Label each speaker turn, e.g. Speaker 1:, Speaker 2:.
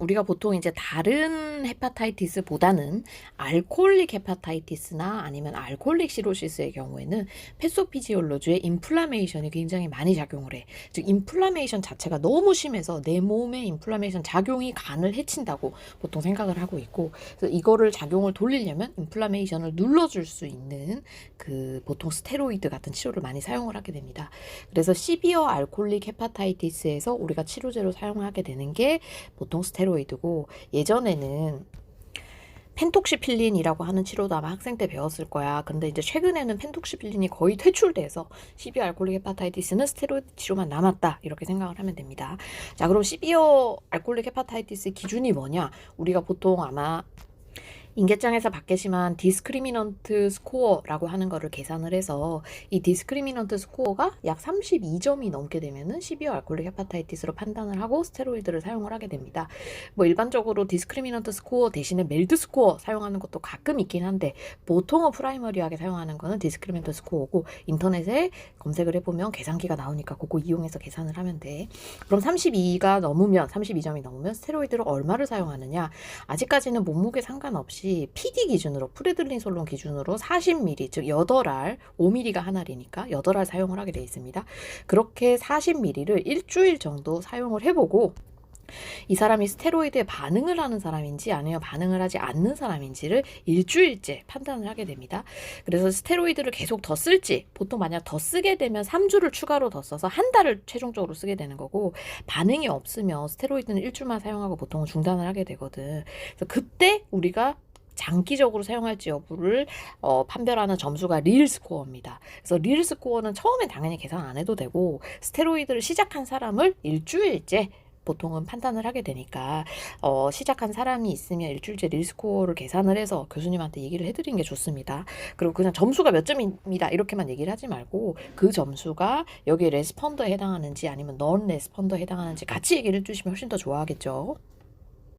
Speaker 1: 우리가 보통 이제 다른 헤파타이티스보다는 알코올릭 헤파타이티스나 아니면 알코올릭 시로시스의 경우에는 패소피지올로주의 인플라메이션이 굉장히 많이 작용을 해. 즉 인플라메이션 자체가 너무 심해서 내 몸의 인플라메이션 작용이 간을 해친다고 보통 생각을 하고 있고 그래서 이거를 작용을 돌리려면 인플라메이션을 눌러줄 수 있는 그 보통 스테로이드 같은 치료를 많이 사용을 하게 됩니다. 그래서 시비어 알코올릭 헤파타이티스에서 우리가 치료제로 사용하게 되는 게 보통 스테로이드 고 예전에는 펜톡시필린이라고 하는 치료도 아마 학생 때 배웠을 거야. 근데 이제 최근에는 펜톡시필린이 거의 퇴출돼서 시비어 알코올릭 헤파타이티스는 스테로이드 치료만 남았다. 이렇게 생각을 하면 됩니다. 자, 그럼 시비어 알코올릭 헤파타이티스 기준이 뭐냐? 우리가 보통 아마 인계장에서 받겠지만 디스크리미넌트 스코어라고 하는 거를 계산을 해서 이 디스크리미넌트 스코어가 약 32점이 넘게 되면은 시비어 알코올릭 헤파타이티스로 판단을 하고 스테로이드를 사용을 하게 됩니다. 뭐 일반적으로 디스크리미넌트 스코어 대신에 멜드 스코어 사용하는 것도 가끔 있긴 한데 보통은 프라이머리하게 사용하는 거는 디스크리미넌트 스코어고 인터넷에 검색을 해보면 계산기가 나오니까 그거 이용해서 계산을 하면 돼. 그럼 32가 넘으면 32점이 넘으면 스테로이드를 얼마를 사용하느냐? 아직까지는 몸무게 상관없이 PD 기준으로 프레들린 솔론 기준으로 40ml 즉 8알 5ml가 한 알이니까 8알 사용을 하게 되어 있습니다. 그렇게 40ml를 일주일 정도 사용을 해보고 이 사람이 스테로이드에 반응을 하는 사람인지 아니면 반응을 하지 않는 사람인지를 일주일째 판단을 하게 됩니다. 그래서 스테로이드를 계속 더 쓸지 보통 만약 더 쓰게 되면 3주를 추가로 더 써서 한 달을 최종적으로 쓰게 되는 거고 반응이 없으면 스테로이드는 일주만 사용하고 보통은 중단을 하게 되거든. 그래서 그때 우리가 장기적으로 사용할지 여부를 어, 판별하는 점수가 릴 스코어입니다. 그래서 릴 스코어는 처음엔 당연히 계산 안 해도 되고 스테로이드를 시작한 사람을 일주일째 보통은 판단을 하게 되니까 어, 시작한 사람이 있으면 일주일째 릴스코어를 계산을 해서 교수님한테 얘기를 해드리는 게 좋습니다. 그리고 그냥 점수가 몇 점입니다 이렇게만 얘기를 하지 말고 그 점수가 여기 레스펀더에 해당하는지 아니면 넌 레스펀더에 해당하는지 같이 얘기를 해주시면 훨씬 더 좋아하겠죠.